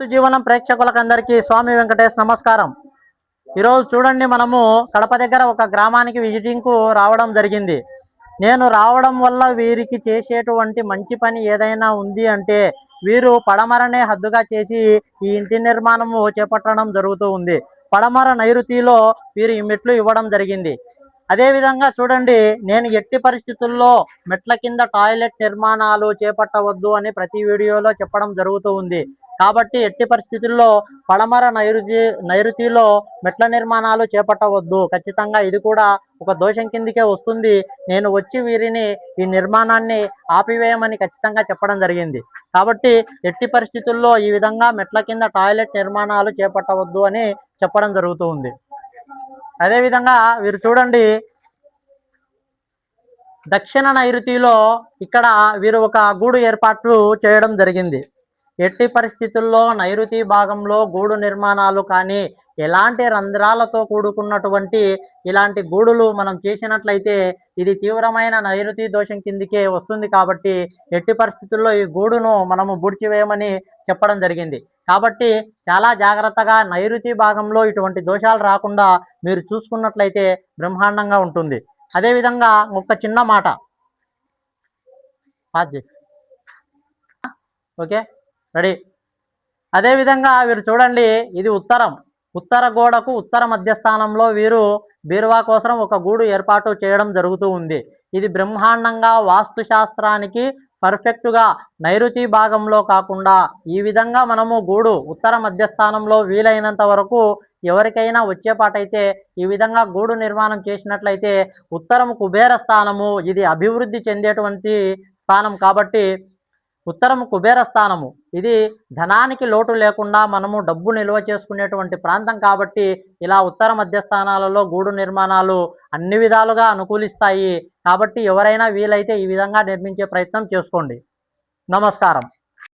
వాస్తు జీవనం ప్రేక్షకులకందరికీ స్వామి వెంకటేష్ నమస్కారం. ఈరోజు చూడండి మనము కడప దగ్గర ఒక గ్రామానికి విజిటింగ్కు రావడం జరిగింది. నేను రావడం వల్ల వీరికి చేసేటువంటి మంచి పని ఏదైనా ఉంది అంటే వీరు పడమరనే హద్దుగా చేసి ఈ ఇంటి నిర్మాణము చేపట్టడం జరుగుతూ ఉంది. పడమర నైరుతిలో వీరు ఈ మెట్లు ఇవ్వడం జరిగింది. అదేవిధంగా చూడండి నేను ఎట్టి పరిస్థితుల్లో మెట్ల కింద టాయిలెట్ నిర్మాణాలు చేపట్టవద్దు అని ప్రతి వీడియోలో చెప్పడం జరుగుతూ ఉంది. కాబట్టి ఎట్టి పరిస్థితుల్లో పడమర నైరుతి నైరుతిలో మెట్ల నిర్మాణాలు చేపట్టవద్దు. ఖచ్చితంగా ఇది కూడా ఒక దోషం కిందికే వస్తుంది. నేను వచ్చి వీరిని ఈ నిర్మాణాన్ని ఆపివేయమని ఖచ్చితంగా చెప్పడం జరిగింది. కాబట్టి ఎట్టి పరిస్థితుల్లో ఈ విధంగా మెట్ల కింద టాయిలెట్ నిర్మాణాలు చేపట్టవద్దు అని చెప్పడం జరుగుతూ ఉంది. అదేవిధంగా వీరు చూడండి దక్షిణ నైరుతిలో ఇక్కడ వీరు ఒక గూడు ఏర్పాట్లు చేయడం జరిగింది. ఎట్టి పరిస్థితుల్లో నైరుతి భాగంలో గూడు నిర్మాణాలు కానీ ఎలాంటి రంధ్రాలతో కూడుకున్నటువంటి ఇలాంటి గూడులు మనం చేసినట్లయితే ఇది తీవ్రమైన నైరుతి దోషం కిందికే వస్తుంది కాబట్టి ఎట్టి పరిస్థితుల్లో ఈ గూడును మనము బుడిచివేయమని చెప్పడం జరిగింది. కాబట్టి చాలా జాగ్రత్తగా నైరుతి భాగంలో ఇటువంటి దోషాలు రాకుండా మీరు చూసుకున్నట్లయితే బ్రహ్మాండంగా ఉంటుంది. అదేవిధంగా ఒక చిన్న మాట. ఓకే? రెడీ? అదేవిధంగా వీరు చూడండి ఇది ఉత్తరం. ఉత్తర గోడకు ఉత్తర మధ్యస్థానంలో వీరు బీరువా కోసం ఒక గూడు ఏర్పాటు చేయడం జరుగుతూ ఉంది. ఇది బ్రహ్మాండంగా వాస్తు శాస్త్రానికి పర్ఫెక్ట్గా నైరుతి భాగంలో కాకుండా ఈ విధంగా మనము గూడు ఉత్తర మధ్యస్థానంలో వీలైనంత వరకు ఎవరికైనా వచ్చేపాటైతే ఈ విధంగా గూడు నిర్మాణం చేసినట్లయితే ఉత్తరం కుబేర స్థానము ఇది అభివృద్ధి చెందేటువంటి స్థానం కాబట్టి ఉత్తరం కుబేర స్థానము ఇది ధనానికి లోటు లేకుండా మనము డబ్బు నిల్వ చేసుకునేటువంటి ప్రాంతం కాబట్టి ఇలా ఉత్తర మధ్య స్థానాలలో గూడు నిర్మాణాలు అన్ని విధాలుగా అనుకూలిస్తాయి. కాబట్టి ఎవరైనా వీలైతే ఈ విధంగా నిర్మించే ప్రయత్నం చేసుకోండి. నమస్కారం.